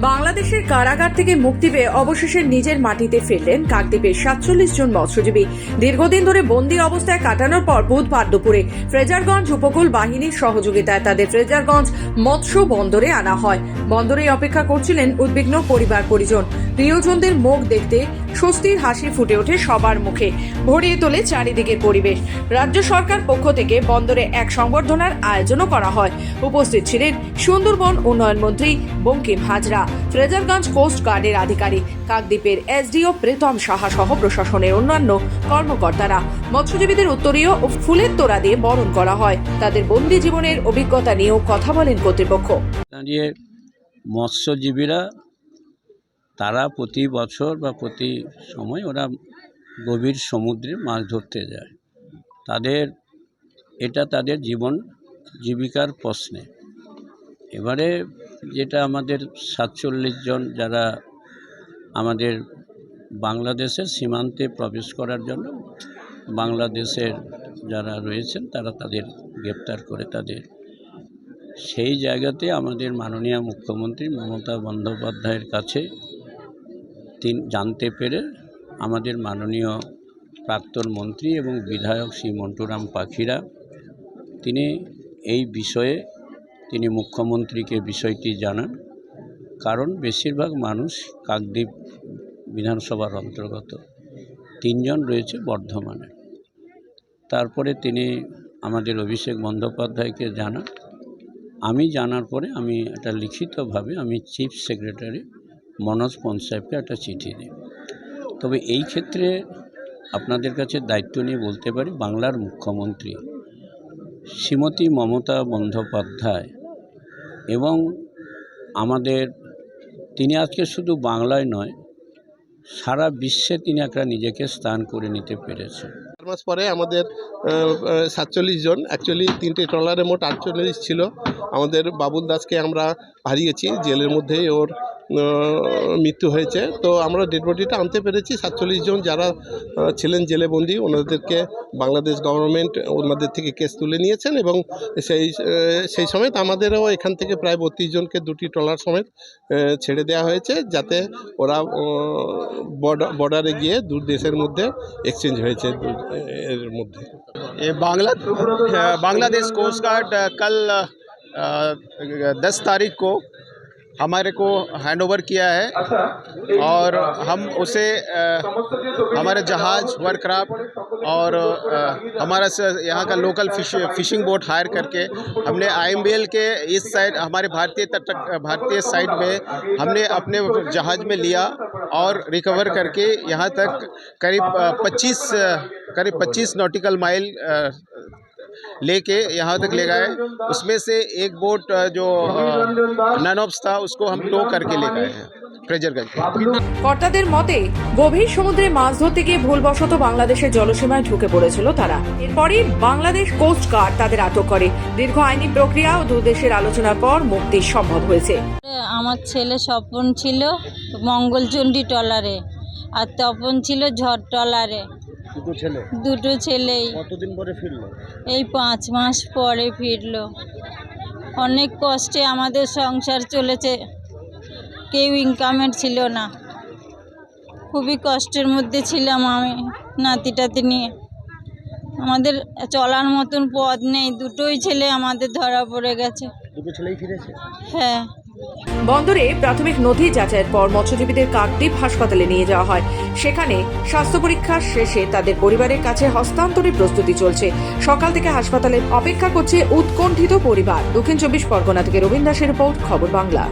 বাংলাদেশের কারাগার থেকে মুক্তি পেয়ে অবশেষে নিজের মাটিতে ফিরলেন কাকদ্বীপের সাতচল্লিশ জন মৎস্যজীবী। দীর্ঘদিন ধরে বন্দি অবস্থায় কাটানোর পর বুধবার দুপুরে ফ্রেজারগঞ্জ উপকূল বাহিনীর সহযোগিতায় তাদের ফ্রেজারগঞ্জ মৎস্য বন্দরে আনা হয়। বন্দরে অপেক্ষা করছিলেন উদ্বিগ্ন পরিবার পরিজন। প্রিয়জনদের মুখ দেখতে স্বস্তির হাসি ফুটে ওঠে সবার মুখে। ভরিয়ে তোলে চারিদিকের পরিবেশ। রাজ্য সরকার পক্ষ থেকে বন্দরে এক সংবর্ধনার আয়োজনও করা হয়। উপস্থিত ছিলেন সুন্দরবন উন্নয়ন মন্ত্রী বঙ্কিম হাজরা। ফ্রেজারগঞ্জ কোস্ট গার্ডের আধিকারিক কাকদ্বীপের এসডিও প্রীতম সাহা সহ প্রশাসনের অন্যান্য কর্মকর্তারা। মৎস্যজীবীদের উত্তরীয় ও ফুলের তোড়া দিয়ে বরণ করা হয়। তাদের বন্দি জীবনের অভিজ্ঞতা নিয়েও কথা বলেন কর্তৃপক্ষ। দাঁড়িয়ে মৎস্যজীবীরা, তারা প্রতি বছর বা প্রতি সময় ওরা গভীর সমুদ্রে মাছ ধরতে যায়। তাদের, এটা তাদের জীবন জীবিকার প্রশ্নে। এবারে যেটা আমাদের সাতচল্লিশ জন যারা আমাদের বাংলাদেশের সীমান্তে প্রবেশ করার জন্য বাংলাদেশের যারা রয়েছেন, তারা তাদের গ্রেপ্তার করে তাদের সেই জায়গাতে আমাদের মাননীয় মুখ্যমন্ত্রী মমতা বন্দ্যোপাধ্যায়ের কাছে তিন, জানতে পেরে আমাদের মাননীয় প্রাক্তন মন্ত্রী এবং বিধায়ক শ্রী মন্টুরাম পাখিরা, তিনি এই বিষয়ে তিনি মুখ্যমন্ত্রীকে বিষয়টি জানান, কারণ বেশিরভাগ মানুষ কাকদ্বীপ বিধানসভার অন্তর্গত। তিনজন রয়েছে বর্ধমানে। তারপরে তিনি আমাদের অভিষেক বন্দ্যোপাধ্যায়কে জানান। আমি জানার পরে আমি একটা লিখিতভাবে আমি চিফ সেক্রেটারি মনোজ পঞ্চায়েতকে একটা চিঠি দিই। তবে এই ক্ষেত্রে আপনাদের কাছে দায়িত্ব নিয়ে বলতে পারি, বাংলার মুখ্যমন্ত্রী শ্রীমতী মমতা বন্দ্যোপাধ্যায় এবং আমাদের, তিনি আজকে শুধু বাংলায় নয়, সারা বিশ্বে তিনি একটা নিজেকে স্থান করে নিতে পেরেছেন। চার মাস পরে আমাদের সাতচল্লিশ জন অ্যাকচুয়ালি তিনটে ট্রলারে মোট আটচল্লিশ ছিল। আমাদের বাবুল দাসকে আমরা হারিয়েছি জেলের মধ্যেই, ওর মৃত্যু হয়েছে তো আমরা ডেড বডিটা আনতে পেরেছি সাতচল্লিশ জন যারা আহ, ছিলেন জেলে বন্দি ওনাদেরকে বাংলাদেশ গভর্নমেন্ট ওনাদের থেকে কেস তুলে নিয়েছেন এবং সেই আহ, সেই সমেত আমাদেরও এখান থেকে প্রায় বত্রিশ জনকে দুটি ট্রলার সমেত আহ, ছেড়ে দেওয়া হয়েছে যাতে ওরা বর্ডারে গিয়ে দু দেশের মধ্যে এক্সচেঞ্জ হয়েছে দু- এর মধ্যে ये Bangla Bangladesh coast guard uh, कल दस तारीख को हमारे को हैंड ओवर किया है और हम उसे हमारे जहाज़ वर्कराफ्ट और हमारा यहाँ का local fish fishing boat hire करके हमने आईएमबीएल के इस साइड हमारे भारतीय तट भारतीय साइड में हमने अपने जहाज़ में लिया और रिकवर करके यहाँ तक करीब पच्चीस करीब 25 नॉटिकल माइल लेके यहाँ तक ले गए उसमें से एक बोट अ, जो नैनॉप्स था उसको हम टो करके ले गए हैं फ्रेजरगंज কর্তাদের মতে গভীর সমুদ্রে মাছ ধরতে গিয়ে ভুলবশত বাংলাদেশের জলসীমায় ঢুকে পড়েছিল তারা এরপরই বাংলাদেশ কোস্ট গার্ড তাদের আটক করে দীর্ঘ আইনি প্রক্রিয়া ও দুদেশের আলোচনার পর মুক্তি সম্ভব হয়েছে আমার ছেলে স্বপন ছিল মঙ্গলচণ্ডী টলারে আর তপন ছিল ঝড় টলারে দুটো ছেলে? দুটো ছেলেই। কতদিন পরে ফিরলো? এই পাঁচ মাস পরে ফিরলো। অনেক কষ্টে আমাদের সংসার চলেছে। কেউ ইনকামের ছিল না। খুবই কষ্টের মধ্যে ছিলাম আমি নাতি টাতি নিয়ে। আমাদের চলার মতন পথ নেই। দুটোই ছেলে আমাদের ধরা পড়ে গেছে। দুটো ছেলেই ফিরেছে? হ্যাঁ। বন্দরে প্রাথমিক নথি যাচাইয়ের পর মৎস্যজীবীদের কাকদ্বীপ হাসপাতালে নিয়ে যাওয়া হয়। সেখানে স্বাস্থ্য পরীক্ষা শেষে তাদের পরিবারের কাছে হস্তান্তরের প্রস্তুতি চলছে। সকাল থেকে হাসপাতালে অপেক্ষা করছে উৎকণ্ঠিত পরিবার। দক্ষিণ চব্বিশ পরগনা থেকে রবীন্দ্র দাসের রিপোর্ট, খবর বাংলা।